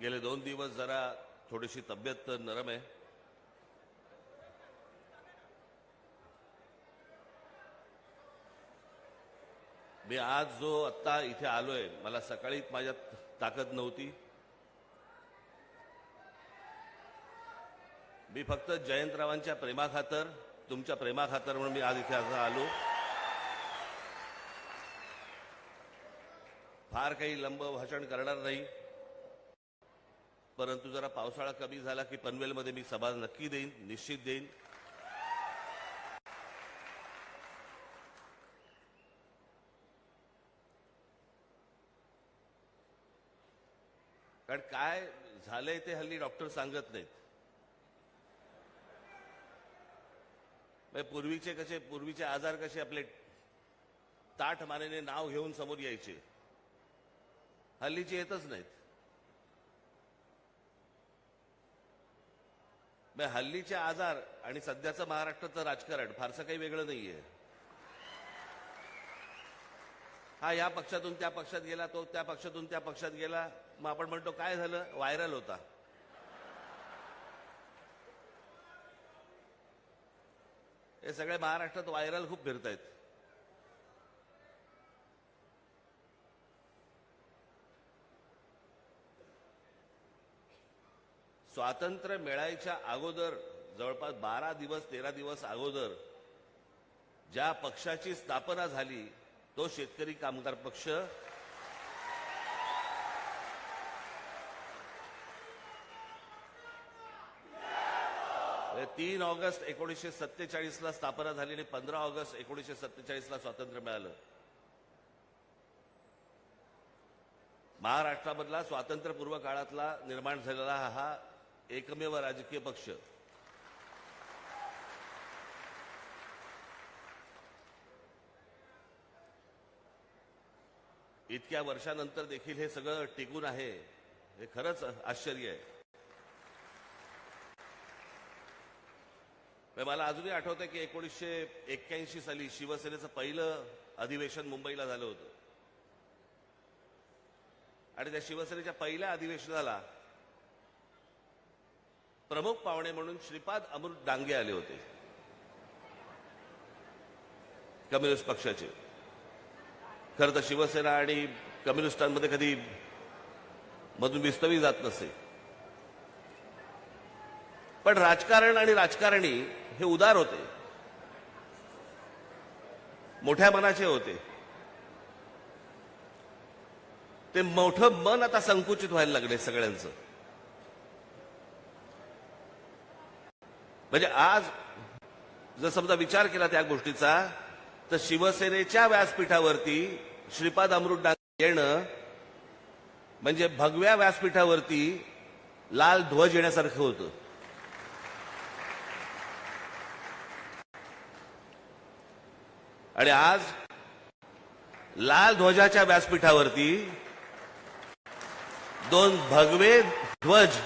गेले दोन दिवस जरा थोडीशी तब्येत नरम आहे. मी आज जो आत्ता इथे आलोय मला सकाळी माझ्यात ताकद नव्हती. मी फक्त जयंतरावांच्या प्रेमाखातर तुमच्या प्रेमाखातर म्हणून मी आज इथे असं आलो. फार काही लंब भाषण करणार नाही. परंतु जरा पावसाळा कमी झाला की पनवेलमध्ये मी सभा नक्की देईन निश्चित देईन. कारण काय झालंय ते हल्ली डॉक्टर सांगत नाहीत. म्हणजे पूर्वीचे कसे पूर्वीचे आजार कसे आपले ताठ मानेने नाव घेऊन समोर यायचे. हल्लीचे येतच नाहीत. हल्लीचे आजार आणि सध्याचं महाराष्ट्राचं राजकारण फारसं काही वेगळं नाहीये. हा या पक्षातून त्या पक्षात गेला तो त्या पक्षातून त्या पक्षात गेला. मग आपण म्हणतो काय झालं? व्हायरल होता. हे सगळे महाराष्ट्रात व्हायरल खूप फिरतायत. स्वातंत्र्य मिळायच्या अगोदर जवळपास बारा दिवस तेरा दिवस अगोदर ज्या पक्षाची स्थापना झाली तो शेतकरी कामगार पक्ष तीन ऑगस्ट एकोणीसशे सत्तेचाळीसला स्थापना झाली आणि पंधरा ऑगस्ट एकोणीसशे सत्तेचाळीस ला स्वातंत्र्य मिळालं. महाराष्ट्रामधला स्वातंत्र्यपूर्व काळातला निर्माण झालेला हा एकमेव राजकीय पक्ष. इतक्या वर्षानंतर देखील हे सगळं टिकून आहे हे खरंच आश्चर्य आहे. मला अजूनही आठवतंय की एकोणीसशे एक्क्याऐंशी साली शिवसेनेचं पहिलं अधिवेशन मुंबईला झालं होतं. आणि त्या शिवसेनेच्या पहिल्या अधिवेशनाला प्रमुख पाहुणे म्हणून श्रीपाद अमृत डांगे आले होते. कम्युनिस्ट पक्षाचे. खरं तर शिवसेना आणि कम्युनिस्टांमध्ये कधी मधून विस्तवी जात नसे. पण राजकारण आणि राजकारणी हे उदार होते. मोठ्या मनाचे होते. ते मोठं मन आता संकुचित व्हायला लागले सगळ्यांचं. म्हणजे आज जर समजा विचार केला त्या गोष्टीचा तर शिवसेनेच्या व्यासपीठावरती श्रीपाद अमृत डांगे येणं म्हणजे भगव्या व्यासपीठावरती लाल ध्वज येण्यासारखं होतं. आणि आज लाल ध्वजाच्या व्यासपीठावरती दोन भगवे ध्वज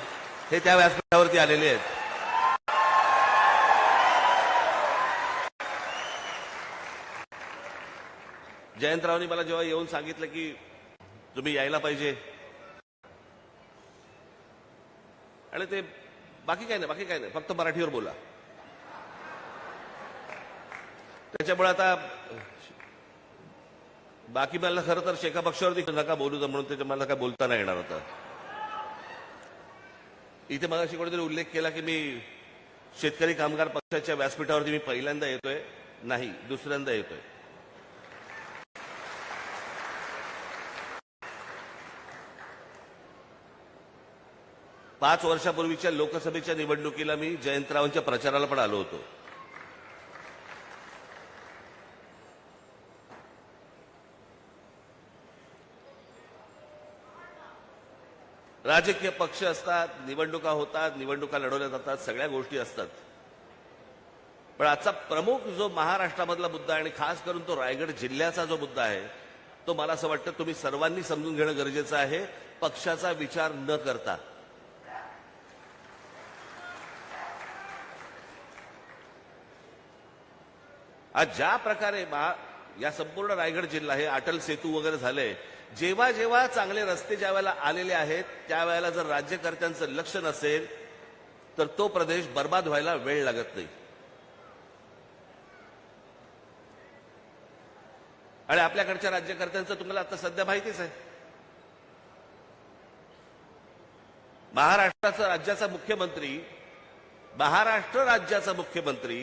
हे त्या व्यासपीठावरती आलेले आहेत. जयंतरावनी मला जेव्हा येऊन सांगितलं की तुम्ही यायला पाहिजे. आणि ते बाकी काय नाही बाकी काय नाही फक्त मराठीवर बोला. त्याच्यामुळे आता बाकी मला खरं तर शेका पक्षावरती नका बोलू तर म्हणून त्याच्या मला काय बोलता नाही येणार होतं इथे मगाशी कोणीतरी उल्लेख केला की मी शेतकरी कामगार पक्षाच्या व्यासपीठावरती मी पहिल्यांदा येतोय नाही दुसऱ्यांदा येतोय. पाच वर्षापूर्वीच्या लोकसभेच्या निवडणुकीला मी जयंतरावांच्या प्रचाराला पण आलो होतो. राजकीय पक्ष असतात निवडणुका होतात निवडणुका लढवल्या जातात सगळ्या गोष्टी असतात. पण आजचा प्रमुख जो महाराष्ट्रामधला मुद्दा आणि खास करून तो रायगड जिल्ह्याचा जो मुद्दा आहे तो मला असं वाटतं तुम्ही सर्वांनी समजून घेणं गरजेचं आहे पक्षाचा विचार न करता. आज ज्या प्रकारे महा या संपूर्ण रायगड जिल्हा हे अटल सेतू वगैरे झाले जेव्हा जेव्हा चांगले रस्ते ज्या वेळेला आलेले आहेत त्यावेळेला जर राज्यकर्त्यांचं लक्ष नसेल तर तो प्रदेश बर्बाद व्हायला वेळ लागत नाही. आणि आपल्याकडच्या राज्यकर्त्यांचं तुम्हाला आता सध्या माहितीच आहे. महाराष्ट्राचा राज्याचा मुख्यमंत्री महाराष्ट्र राज्याचा मुख्यमंत्री